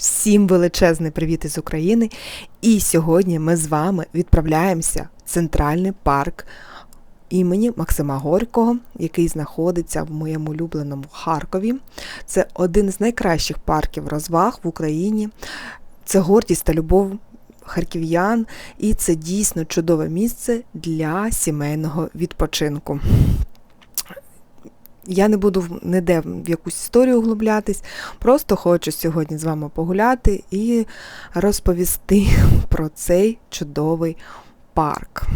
Всім величезний привіт із України. І сьогодні ми з вами відправляємося в центральний парк імені Максима Горького, який знаходиться в моєму улюбленому Харкові. Це один з найкращих парків розваг в Україні. Це гордість та любов харків'ян, і це дійсно чудове місце для сімейного відпочинку. Я не буду ніде в якусь історію углублятись, просто хочу сьогодні з вами погуляти і розповісти про цей чудовий парк.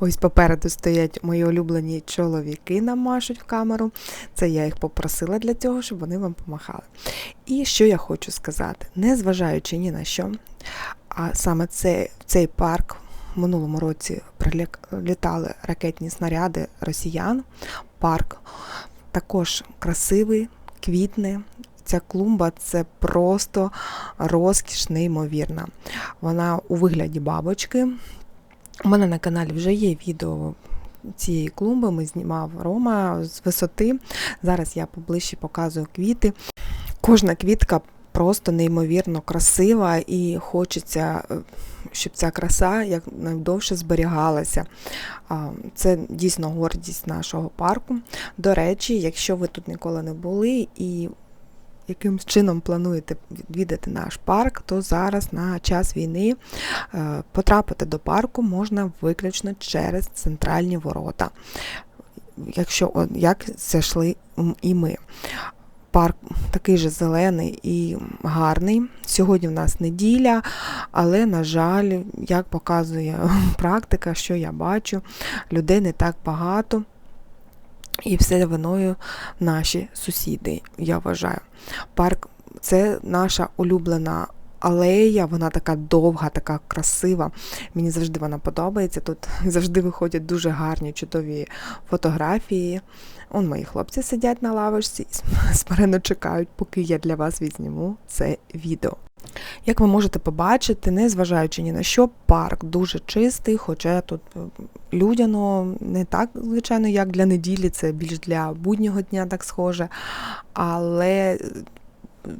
Ось попереду стоять мої улюблені чоловіки, нам машуть в камеру. Це я їх попросила для цього, щоб вони вам помахали. І що я хочу сказати, незважаючи ні на що, а саме це, цей парк в минулому році прилітали ракетні снаряди росіян. Парк також красивий, квітне. Ця клумба це просто розкіш, неймовірна. Вона у вигляді бабочки. У мене на каналі вже є відео цієї клумби. Ми знімав Рома з висоти. Зараз я поближче показую квіти. Кожна квітка просто неймовірно красива і хочеться, е, щоб ця краса якнайдовше зберігалася. Це дійсно гордість нашого парку. До речі, якщо ви тут ніколи не були і якимсь чином плануєте відвідати наш парк, то зараз на час війни е, потрапити до парку можна виключно через центральні ворота. Якщо як зайшли і ми. Парк такий же зелений і гарний. Сьогодні в нас неділя, але, на жаль, як показує практика, що я бачу, людей не так багато. І все виною наші сусіди, я вважаю. Парк це наша улюблена алея, вона така довга, така красива. Мені завжди вона подобається. Тут завжди виходять дуже гарні, чудові фотографії. Он мої хлопці сидять на лавочці і смиренно чекають, поки я для вас відзніму це відео. Як ви можете побачити, незважаючи ні на що, парк дуже чистий, хоча тут е, людяно не так, звичайно, як для неділі, це більш для буднього дня так схоже. Але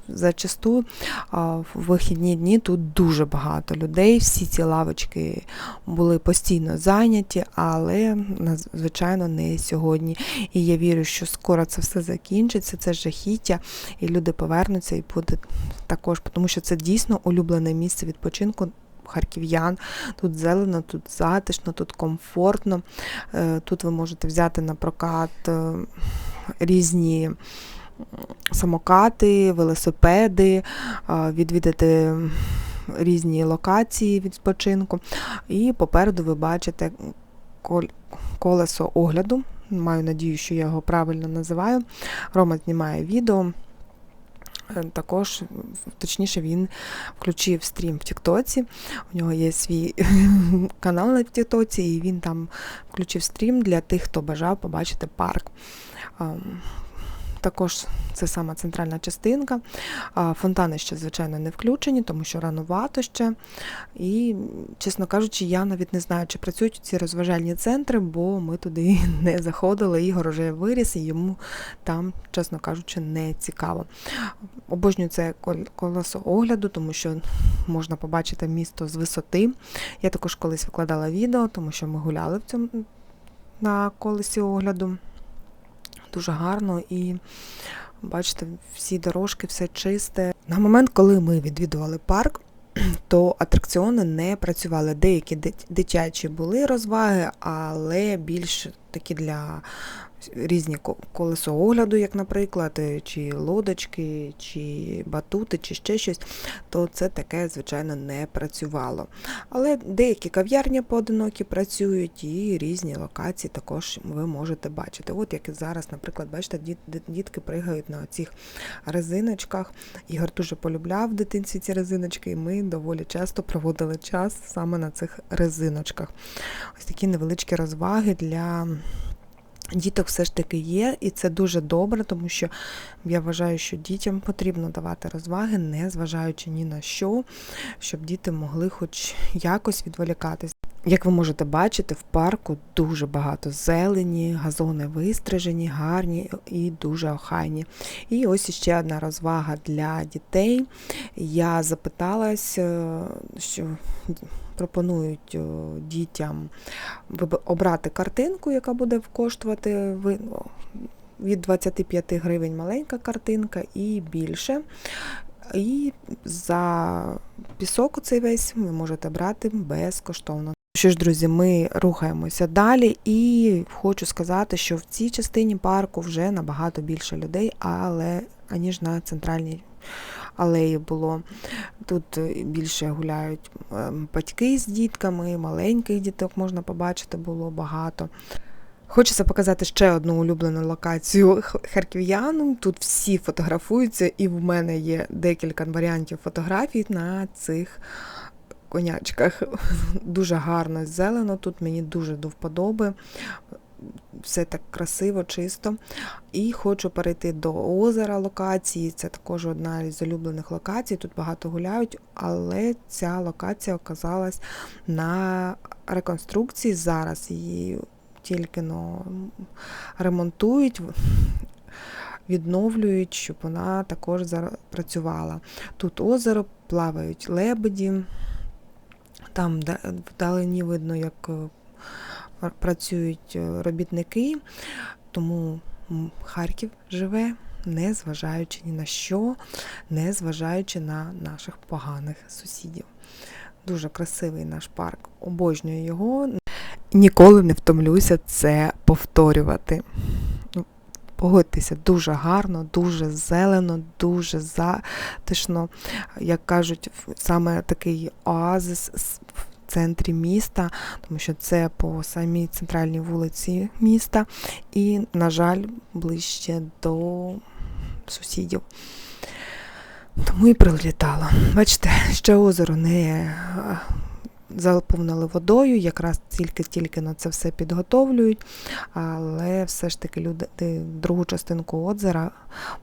зачасту в вихідні дні тут дуже багато людей. Всі ці лавочки були постійно зайняті, але звичайно не сьогодні. І я вірю, що скоро це все закінчиться, це жахіття, і люди повернуться і буде також, тому що це дійсно улюблене місце відпочинку. Харків'ян, тут зелено, тут затишно, тут комфортно. Е, Тут ви можете взяти на прокат е, різні самокати, велосипеди, відвідати різні локації відпочинку. І попереду ви бачите колесо огляду. Маю надію, що я його правильно називаю. Рома знімає відео. Е, Також, точніше, він включив стрім в Тіктоці. У нього є свій канал на Тіктоці, і він там включив стрім для тих, хто бажав побачити парк. Також це сама центральна частинка. Фонтани ще, звичайно, не включені, тому що ранувато ще. І, чесно кажучи, я навіть не знаю, чи працюють ці розважальні центри, бо ми туди не заходили. Ігор вже виріс, і йому там, чесно кажучи, не цікаво. Обожнюю це колесо огляду, тому що можна побачити місто з висоти. Я також колись викладала відео, тому що ми гуляли в цьому на колесі огляду. Дуже гарно і бачите, всі дорожки, все чисте. На момент, коли ми відвідували парк, то атракціони не працювали. Деякі дитячі були розваги, але більш такі для різні колесо огляду, як, наприклад, е, чи лодочки, чи батути, чи ще щось, то це таке, звичайно, не працювало. Але деякі кав'ярні поодинокі працюють і різні локації також ви можете бачити. От як і зараз, наприклад, бачите, діт- діт- дітки пригають на цих резиночках. Ігор дуже полюбляв в дитинстві ці резиночки, і ми доволі часто проводили час саме на цих резиночках. Ось такі невеличкі розваги для. Діток все ж таки є, і це дуже добре, тому що я вважаю, що дітям потрібно давати розваги, не зважаючи ні на що, щоб діти могли хоч якось відволікатись. Як ви можете бачити, в парку дуже багато зелені, газони вистрижені, гарні і дуже охайні. І ось ще одна розвага для дітей. Я запиталась, е, що пропонують е, дітям обрати картинку, яка буде коштувати від 25 гривень маленька картинка і більше. І за пісок цей весь ви можете брати безкоштовно. Що ж, друзі, ми рухаємося далі, і хочу сказати, що в цій частині парку вже набагато більше людей, але аніж на центральній алеї було. Тут більше гуляють ем, батьки з дітками, маленьких діток можна побачити, було багато. Хочеться показати ще одну улюблену локацію харків'ян. Тут всі фотографуються, і в мене є декілька варіантів фотографій на цих конячках. Дуже гарно зелено, тут мені дуже до вподоби. Все так красиво, чисто. І хочу перейти до озера локації. Це також одна з улюблених локацій. Тут багато гуляють, але ця локація оказалась на реконструкції. Зараз її тільки но ремонтують. Відновлюють, щоб вона також працювала. Тут озеро, плавають лебеді, там вдалині видно, як е, працюють е, робітники, тому Харків живе, не зважаючи ні на що, не зважаючи на наших поганих сусідів. Дуже красивий наш парк, обожнюю його. Ніколи не втомлюся це повторювати. Погодьтеся, дуже гарно, дуже зелено, дуже затишно. Як кажуть, саме такий оазис в центрі міста, тому що це по самій центральній вулиці міста, і, на жаль, ближче до сусідів. Тому і прилітала. Бачите, ще озеро не заповнили водою, якраз тільки-тільки на це все підготовлюють, але все ж таки люди другу частинку озера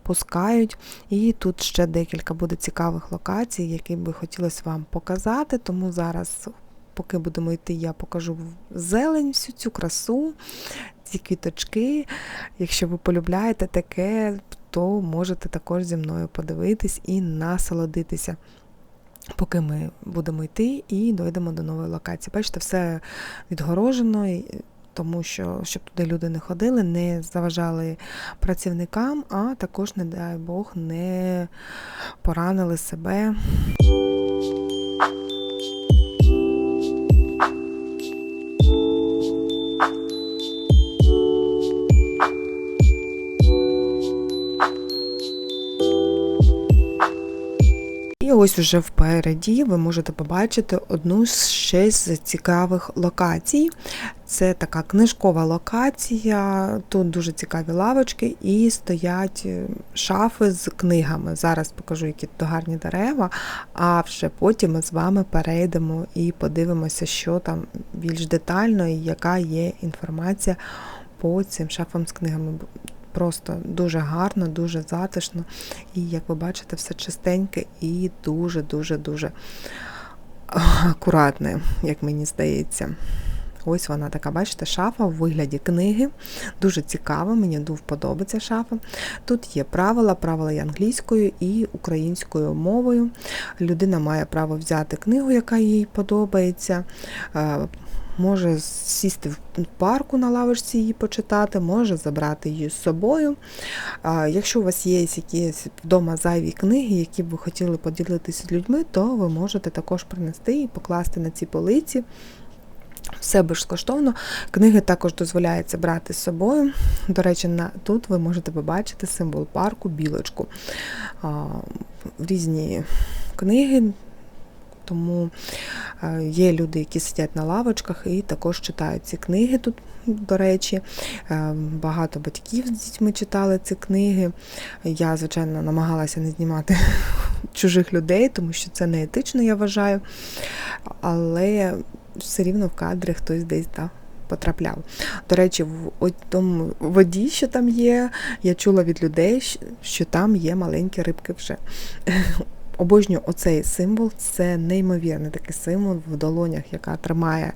пускають. І тут ще декілька буде цікавих локацій, які би хотілося вам показати, тому зараз. Поки будемо йти, я покажу зелень, всю цю красу, ці квіточки. Якщо ви полюбляєте таке, то можете також зі мною подивитись і насолодитися поки ми будемо йти і дойдемо до нової локації. Бачите, все відгорожено, тому що щоб туди люди не ходили, не заважали працівникам, а також, не дай Бог, не поранили себе. Ось уже впереді ви можете побачити одну з ще з цікавих локацій. Це така книжкова локація, тут дуже цікаві лавочки і стоять е, шафи з книгами. Зараз покажу, які тут гарні дерева, а вже потім ми з вами перейдемо і подивимося, що там більш детально і яка є інформація по цим шафам з книгами. Просто дуже гарно, дуже затишно. І, як ви бачите, все чистеньке і дуже-дуже-дуже акуратне, як мені здається. Ось вона така, бачите, шафа в вигляді книги. Дуже цікава, мені дуже подобається шафа. Тут є правила, правила і англійською і українською мовою. Людина має право взяти книгу, яка їй подобається. Може сісти в парку на лавочці її почитати, може забрати її з собою. Якщо у вас є якісь вдома зайві книги, які б ви хотіли поділитися з людьми, то ви можете також принести і покласти на ці полиці. Все безкоштовно. Книги також дозволяється брати з собою. До речі, на, тут ви можете побачити символ парку, білочку. А, Різні книги, тому е, є люди, які сидять на лавочках і також читають ці книги тут, до речі. Е, багато батьків з дітьми читали ці книги. Я, звичайно, намагалася не знімати чужих людей, тому що це не етично, я вважаю. Але все рівно в кадрі хтось десь так. Потрапляв. До речі, в тому воді, що там є, я чула від людей, що там є маленькі рибки вже Обожнюю оцей символ, це неймовірний такий символ в долонях, яка тримає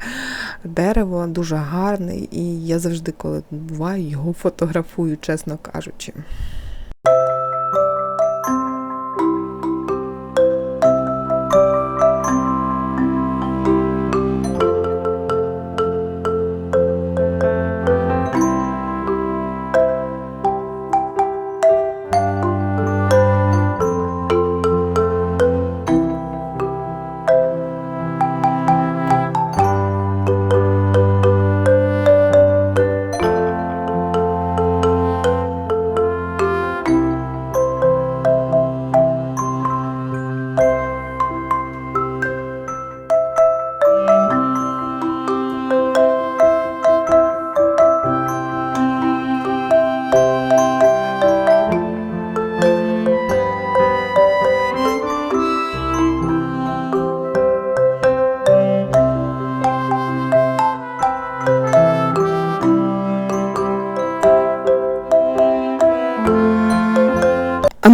дерево, дуже гарний. І я завжди, коли буваю, його фотографую, чесно кажучи.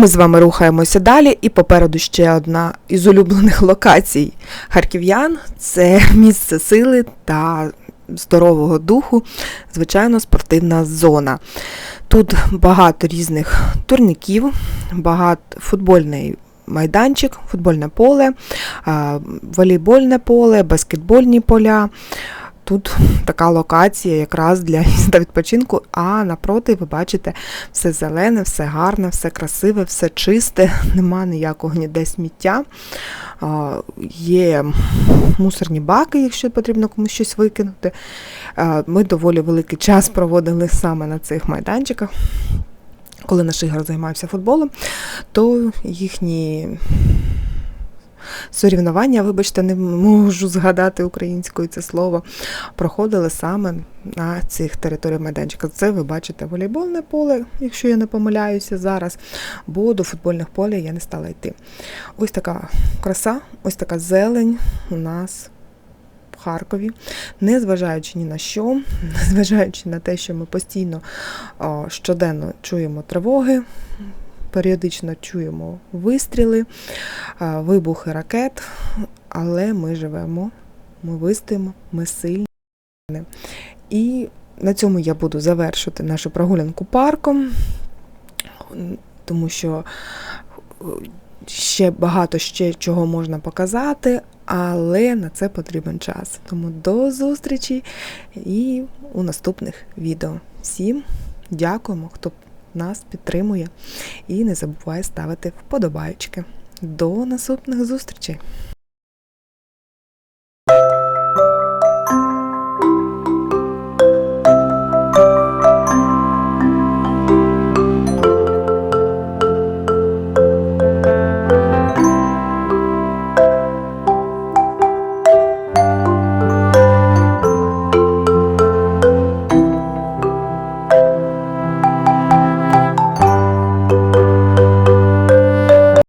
Ми з вами рухаємося далі, і попереду ще одна із улюблених локацій харків'ян це місце сили та здорового духу, звичайно, спортивна зона. Тут багато різних турніків, багато футбольний майданчик, футбольне поле, волейбольне поле, баскетбольні поля. Тут така локація якраз для міста відпочинку, а напроти ви бачите все зелене, все гарне, все красиве, все чисте, нема ніякого ніде сміття. Є мусорні баки, якщо потрібно комусь щось викинути. Ми доволі великий час проводили саме на цих майданчиках. Коли наш ігор займався футболом, то їхні сорівнування, вибачте, не можу згадати українською це слово, проходили саме на цих територіях майданчика. Це ви бачите волейбольне поле, якщо я не помиляюся зараз, бо до футбольних полей я не стала йти. Ось така краса, ось така зелень у нас. Харкові, незважаючи ні на що, незважаючи на те, що ми постійно щоденно чуємо тривоги, періодично чуємо вистріли, вибухи ракет, але ми живемо, ми вистоїмо, ми сильні. І на цьому я буду завершувати нашу прогулянку парком, тому що е, ще багато ще чого можна показати, але на це потрібен час. Тому до зустрічі і у наступних відео. Всім дякуємо, хто нас підтримує. І не забувай ставити вподобайчики. До наступних зустрічей!